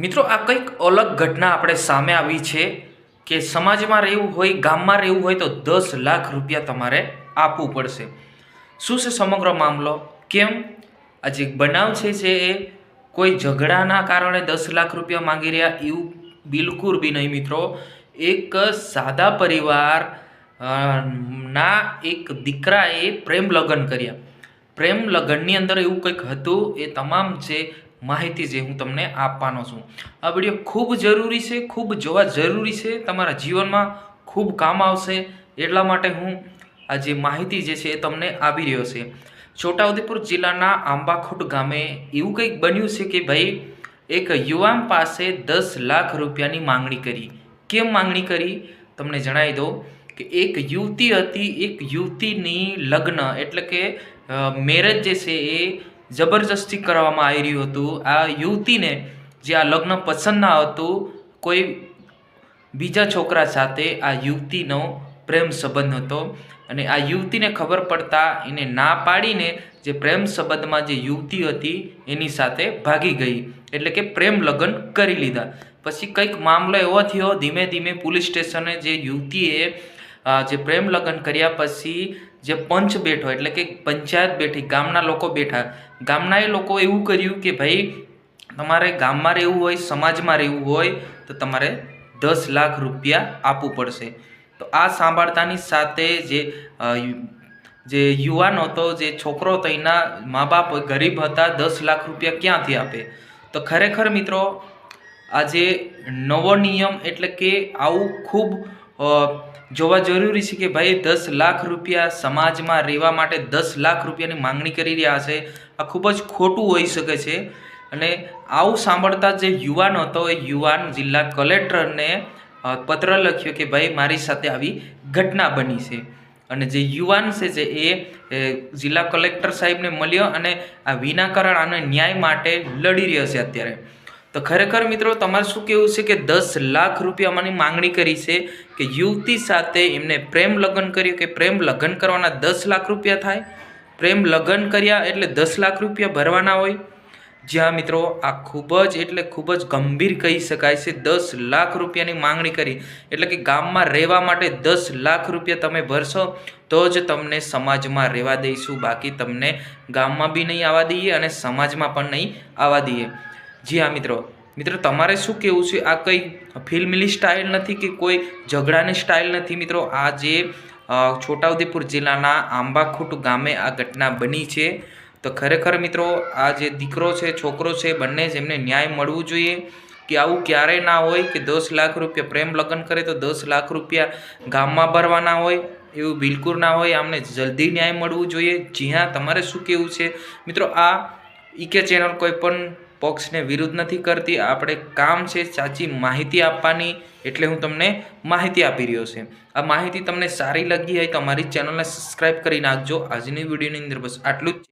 મિત્રો, આ કંઈક અલગ ઘટના આપણે સામે આવી છે કે સમાજમાં રહેવું હોય, ગામમાં રહેવું હોય તો દસ લાખ રૂપિયા તમારે આપવું પડશે. શું છે સમગ્ર મામલો? કેમ? આ જે બનાવ છે જે એ કોઈ ઝઘડાના કારણે દસ લાખ રૂપિયા માંગી રહ્યા એવું બિલકુલ બી નહીં મિત્રો. એક સાદા પરિવાર ના એક દીકરાએ પ્રેમ લગ્ન કર્યા. પ્રેમ લગ્નની અંદર એવું કંઈક હતું, એ તમામ જે માહિતી જે હું તમને આપવાનો છું. આ વીડિયો ખૂબ જરૂરી છે, ખૂબ જોવા જરૂરી છે, તમારા જીવનમાં ખૂબ કામ આવશે. એટલા માટે હું આ જે માહિતી જે છે એ તમને આવી રહ્યો છે. છોટાઉદેપુર જિલ્લાના આંબાખોટ ગામે એવું કંઈક બન્યું છે કે ભાઈ, એક યુવાન પાસે દસ લાખ રૂપિયાની માંગણી કરી. કેમ માંગણી કરી? તમને જણાવી દઉં કે એક યુવતી હતી, એક યુવતીની લગ્ન એટલે કે મેરેજ જે છે એ જબરજસ્તી કરવામાં આવી રહ્યું હતું. આ યુવતીને જે આ લગ્ન પસંદ ના હતું, કોઈ બીજા છોકરા સાથે આ યુવતીનો પ્રેમ સંબંધ હતો. અને આ યુવતીને ખબર પડતા એને ના પાડીને જે પ્રેમ સંબંધમાં જે યુવતી હતી, એની સાથે ભાગી ગઈ. એટલે કે પ્રેમ લગ્ન કરી લીધા. પછી કંઈક મામલો એવો થયો, ધીમે ધીમે પોલીસ સ્ટેશને જે યુવતીએ જે પ્રેમ લગ્ન કર્યા પછી જે પંચ બેઠો, એટલે કે પંચાયત બેઠી, ગામના લોકો બેઠા. ગામના એ લોકો એવું કર્યું કે ભાઈ, તમારે ગામમાં રહેવું હોય, સમાજમાં રહેવું હોય, તો તમારે દસ લાખ રૂપિયા આપવું પડશે. તો આ સાંભળતાની સાથે જે જે યુવાન હતો, જે છોકરો હતો, એના મા બાપ ગરીબ હતા, દસ લાખ રૂપિયા ક્યાંથી આપે? તો ખરેખર મિત્રો, આજે નવો નિયમ એટલે કે આવું ખૂબ જોવા જરૂરી છે કે ભાઈ દસ લાખ રૂપિયા સમાજમાં રહેવા માટે દસ લાખ રૂપિયાની માંગણી કરી રહ્યા છે. આ ખૂબ જ ખોટું હોઈ શકે છે. અને આવું સાંભળતા જે યુવાન હતો, એ યુવાન જિલ્લા કલેક્ટરને પત્ર લખ્યો કે ભાઈ મારી સાથે આવી ઘટના બની છે. અને જે યુવાન છે જે એ જિલ્લા કલેક્ટર સાહેબને મળ્યો અને આ વિનાકારણ આને ન્યાય માટે લડી રહ્યો છે અત્યારે. તો ખરેખર મિત્રો, તમારે શું કહેવું છે કે દસ લાખ રૂપિયામાંની માંગણી કરી છે કે યુવતી સાથે એમને પ્રેમ લગ્ન કર્યું કે પ્રેમ લગ્ન કરવાના દસ લાખ રૂપિયા થાય? પ્રેમ લગ્ન કર્યા એટલે દસ લાખ રૂપિયા ભરવાના હોય? જ્યાં મિત્રો, આ ખૂબ જ એટલે ખૂબ જ ગંભીર કહી શકાય છે, દસ લાખ રૂપિયાની માંગણી કરી. એટલે કે ગામમાં રહેવા માટે દસ લાખ રૂપિયા તમે ભરશો, તો જ તમને સમાજમાં રહેવા દઈશું. બાકી તમને ગામમાં બી નહીં આવવા દઈએ અને સમાજમાં પણ નહીં આવવા દઈએ. જી હા, મિત્રો. મિત્રો, તમારે શું કહેવું છે? આ કંઈ ફિલ્મની સ્ટાઇલ નથી કે કોઈ ઝઘડાની સ્ટાઇલ નથી, મિત્રો? આ જે છોટાઉદેપુર જિલ્લાના આંબાખૂટ ગામે આ ઘટના બની છે. તો ખરેખર, મિત્રો, આ જે દીકરો છે, છોકરો છે, બંને જેમને ન્યાય મળવું જોઈએ કે આવું ક્યારેય ના હોય કે દસ લાખ રૂપિયા પ્રેમ લગ્ન કરે તો દસ લાખ રૂપિયા ગામમાં ભરવાના હોય, એવું બિલકુલ ના હોય. આમને જલ્દી ન્યાય મળવું જોઈએ. જી હા, તમારે શું કહેવું છે? મિત્રો, આ ઈકે ચેનલ કોઈ પણ પક્ષને વિરુદ્ધ નથી કરતી. આપણે કામ છે સાચી માહિતી આપવાની એટલે હું તમને માહિતી આપી રહ્યો છે. આ માહિતી તમને સારી લાગી હોય તો અમારી ચેનલને સબસ્ક્રાઈબ કરી નાખજો. આજની વિડીયોની અંદર બસ આટલું જ.